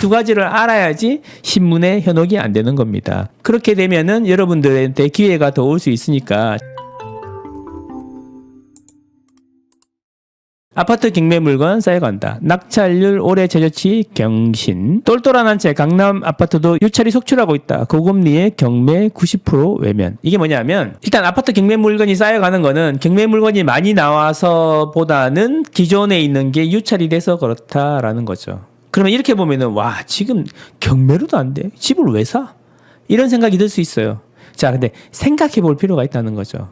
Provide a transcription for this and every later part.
두 가지를 알아야지 신문에 현혹이 안 되는 겁니다. 그렇게 되면은 여러분들한테 기회가 더 올 수 있으니까 아파트 경매 물건 쌓여간다. 낙찰률 올해 최저치 경신. 똘똘한 한 채 강남 아파트도 유찰이 속출하고 있다. 고금리의 경매 90% 외면. 이게 뭐냐면 일단 아파트 경매 물건이 쌓여가는 거는 경매 물건이 많이 나와서 보다는 기존에 있는 게 유찰이 돼서 그렇다라는 거죠. 그러면 이렇게 보면은 와 지금 경매로도 안 돼. 집을 왜 사? 이런 생각이 들 수 있어요. 자, 근데 생각해 볼 필요가 있다는 거죠.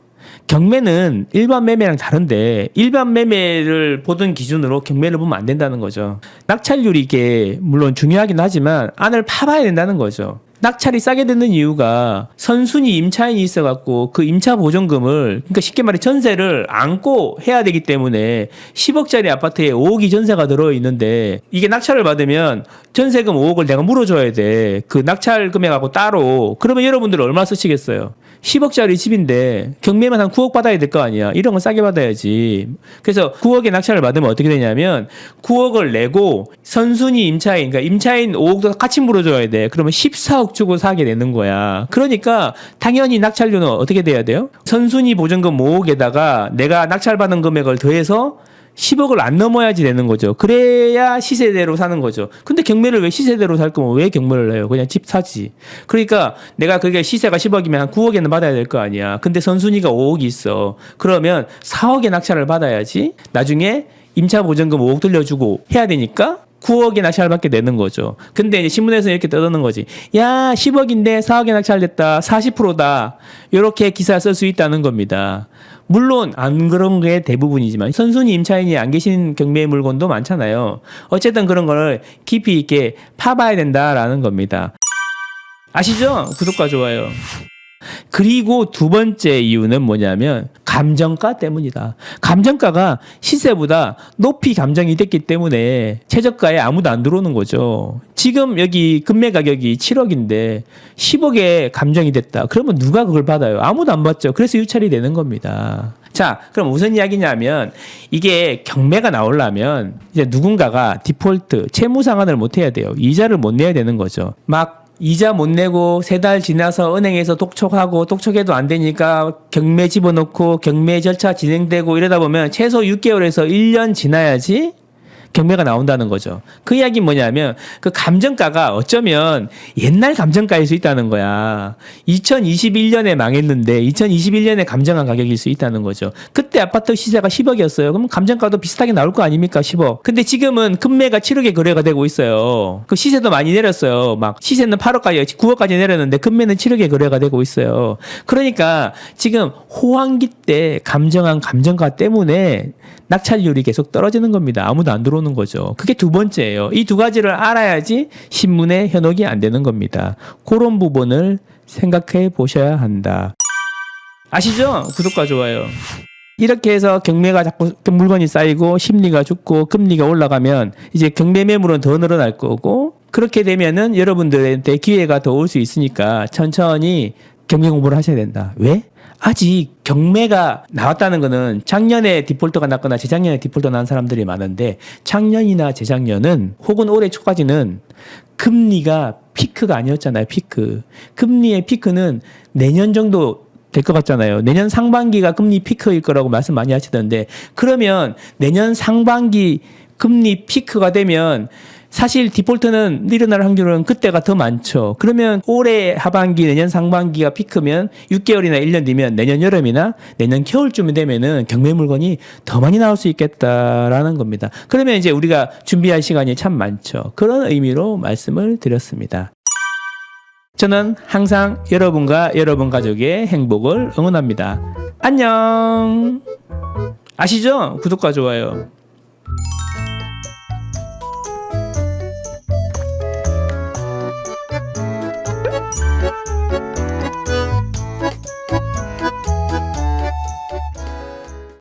경매는 일반 매매랑 다른데 일반 매매를 보던 기준으로 경매를 보면 안 된다는 거죠. 낙찰률이 이게 물론 중요하긴 하지만 안을 파봐야 된다는 거죠. 낙찰이 싸게 되는 이유가 선순위 임차인이 있어갖고 그 임차 보존금을 그러니까 쉽게 말해 전세를 안고 해야 되기 때문에 10억짜리 아파트에 5억이 전세가 들어 있는데 이게 낙찰을 받으면 전세금 5억을 내가 물어줘야 돼. 그 낙찰 금액하고 따로. 그러면 여러분들 얼마 쓰시겠어요? 10억짜리 집인데 경매만 한 9억 받아야 될 거 아니야. 이런 건 싸게 받아야지. 그래서 9억의 낙찰을 받으면 어떻게 되냐면 9억을 내고 선순위 임차인, 그러니까 임차인 5억도 같이 물어줘야 돼. 그러면 14억 주고 사게 되는 거야. 그러니까 당연히 낙찰료는 어떻게 돼야 돼요? 선순위 보증금 5억에다가 내가 낙찰받은 금액을 더해서 10억을 안 넘어야지 되는 거죠. 그래야 시세대로 사는 거죠. 근데 경매를 왜 시세대로 살 거면 왜 경매를 해요? 그냥 집 사지. 그러니까 내가 그게 시세가 10억이면 한 9억에는 받아야 될 거 아니야. 근데 선순위가 5억이 있어. 그러면 4억의 낙찰을 받아야지. 나중에 임차 보증금 5억 들려주고 해야 되니까 9억의 낙찰을 받게 되는 거죠. 근데 이제 신문에서 이렇게 떠드는 거지. 야, 10억인데 4억의 낙찰됐다. 40%다. 이렇게 기사 쓸 수 있다는 겁니다. 물론 안 그런 게 대부분이지만 선순위 임차인이 안 계신 경매 물건도 많잖아요. 어쨌든 그런 거를 깊이 있게 파봐야 된다라는 겁니다. 아시죠? 구독과 좋아요. 그리고 두 번째 이유는 뭐냐면 감정가 때문이다. 감정가가 시세보다 높이 감정이 됐기 때문에 최저가에 아무도 안 들어오는 거죠. 지금 여기 금매 가격이 7억인데 10억에 감정이 됐다. 그러면 누가 그걸 받아요? 아무도 안 받죠. 그래서 유찰이 되는 겁니다. 자, 그럼 무슨 이야기냐면 이게 경매가 나오려면 이제 누군가가 디폴트 채무 상환을 못 해야 돼요. 이자를 못 내야 되는 거죠. 막 이자 못 내고 세 달 지나서 은행에서 독촉하고 독촉해도 안 되니까 경매 집어넣고 경매 절차 진행되고 이러다 보면 최소 6개월에서 1년 지나야지 경매가 나온다는 거죠. 그 이야기 뭐냐면 그 감정가가 어쩌면 옛날 감정가일 수 있다는 거야. 2021년에 망했는데 2021년에 감정한 가격일 수 있다는 거죠. 그때 아파트 시세가 10억이었어요. 그럼 감정가도 비슷하게 나올 거 아닙니까? 10억. 근데 지금은 금매가 7억에 거래가 되고 있어요. 그 시세도 많이 내렸어요. 막 시세는 8억까지 9억까지 내렸는데 금매는 7억에 거래가 되고 있어요. 그러니까 지금 호황기 때 감정한 감정가 때문에 낙찰률이 계속 떨어지는 겁니다. 아무도 안 들어오는 거죠. 그게 두 번째예요. 이 두 가지를 알아야지 신문에 현혹이 안 되는 겁니다. 그런 부분을 생각해 보셔야 한다. 아시죠? 구독과 좋아요. 이렇게 해서 경매가 자꾸 물건이 쌓이고 심리가 죽고 금리가 올라가면 이제 경매 매물은 더 늘어날 거고 그렇게 되면은 여러분들한테 기회가 더 올 수 있으니까 천천히 경매 공부를 하셔야 된다. 왜? 아직 경매가 나왔다는 거는 작년에 디폴트가 났거나 재작년에 디폴트 난 사람들이 많은데 작년이나 재작년은 혹은 올해 초까지는 금리가 피크가 아니었잖아요. 피크. 금리의 피크는 내년 정도 될 것 같잖아요. 내년 상반기가 금리 피크일 거라고 말씀 많이 하시던데 그러면 내년 상반기 금리 피크가 되면 사실 디폴트는 일어날 확률은 그때가 더 많죠. 그러면 올해 하반기, 내년 상반기가 피크면 6개월이나 1년 뒤면 내년 여름이나 내년 겨울쯤이 되면은 경매 물건이 더 많이 나올 수 있겠다라는 겁니다. 그러면 이제 우리가 준비할 시간이 참 많죠. 그런 의미로 말씀을 드렸습니다. 저는 항상 여러분과 여러분 가족의 행복을 응원합니다. 안녕! 아시죠? 구독과 좋아요.